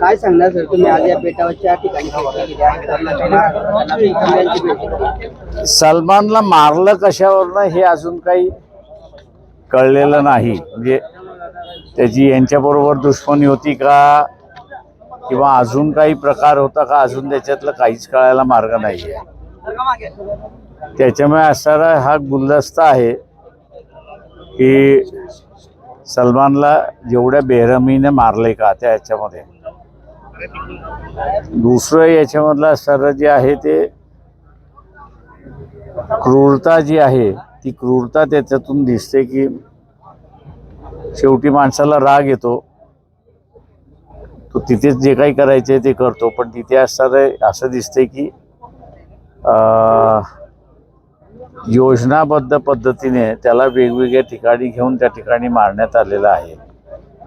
काय सांगणार सर? तुम्ही आज या बेटावरच्या ठिकाणी सलमानला मारलं कशावरनं हे अजून काही कळलेलं नाही. म्हणजे त्याची यांच्याबरोबर दुश्मनी होती का? किंवा अजून काही प्रकार होता का? अजून त्याच्यातलं काहीच कळायला मार्ग नाही आहे त्याच्यामुळे असणारा हा गुलदस्ता आहे की सलमानला जेवढ्या बेहरमीने मारले का त्या याच्यामध्ये. दुसरं याच्यामधला सर जे आहे ते क्रूरता जी आहे ती क्रूरता त्याच्यातून दिसते की शेवटी माणसाला राग येतो. तो तिथेच जे काही करायचे ते करतो पण तिथे असणारे असं दिसते की आ, योजनाबद्ध पद्धतीने त्याला वेगवेगळ्या ठिकाणी घेऊन त्या ठिकाणी मारण्यात आलेला आहे.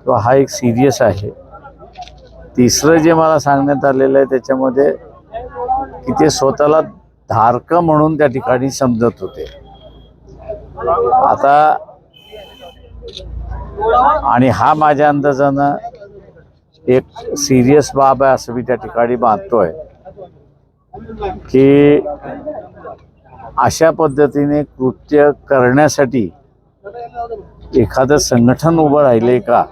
तो हा एक सिरियस आहे. तिसरं जे मला सांगण्यात आलेलं आहे त्याच्यामध्ये की ते स्वतःला धारक म्हणून त्या ठिकाणी समजत होते. आता आणि हा माझ्या अंदाजानं एक सिरियस बाब आहे असं मी त्या ठिकाणी मानतोय. की अशा पद्धतीने कृत्य करण्यासाठी एखादं संघटन उभं राहिले का?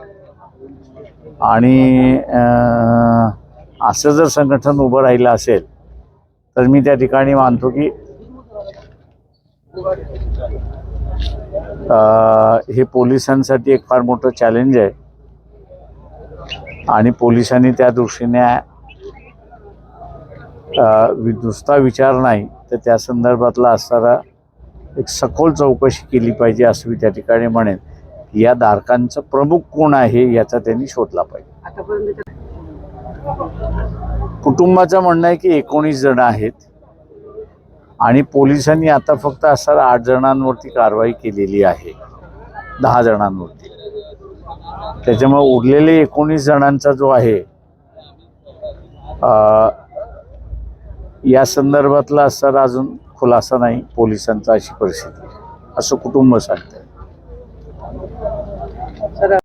आणि असं जर संघटन उभं राहिलं असेल तर मी त्या ठिकाणी मानतो की हे पोलिसांसाठी एक फार मोठं चॅलेंज आहे. आणि पोलिसांनी त्या दृष्टीने नुसता विचार नाही तर त्या संदर्भातला असणारा एक सखोल चौकशी केली पाहिजे असं मी त्या ठिकाणी म्हणेन. या धारकांचं प्रमुख कोण आहे याचा त्यांनी शोधला पाहिजे. कुटुंबाचं म्हणणं आहे की एकोणीस जण आहेत आणि पोलिसांनी आता फक्त असं आठ जणांवरती कारवाई केलेली आहे. दहा जणांवरती. त्याच्यामुळे उरलेले एकोणीस जणांचा जो आहे अं, या संदर्भातला सर अजून खुलासा नाही पोलिसांचा अशी परिस्थिती. असं कुटुंब सांगतं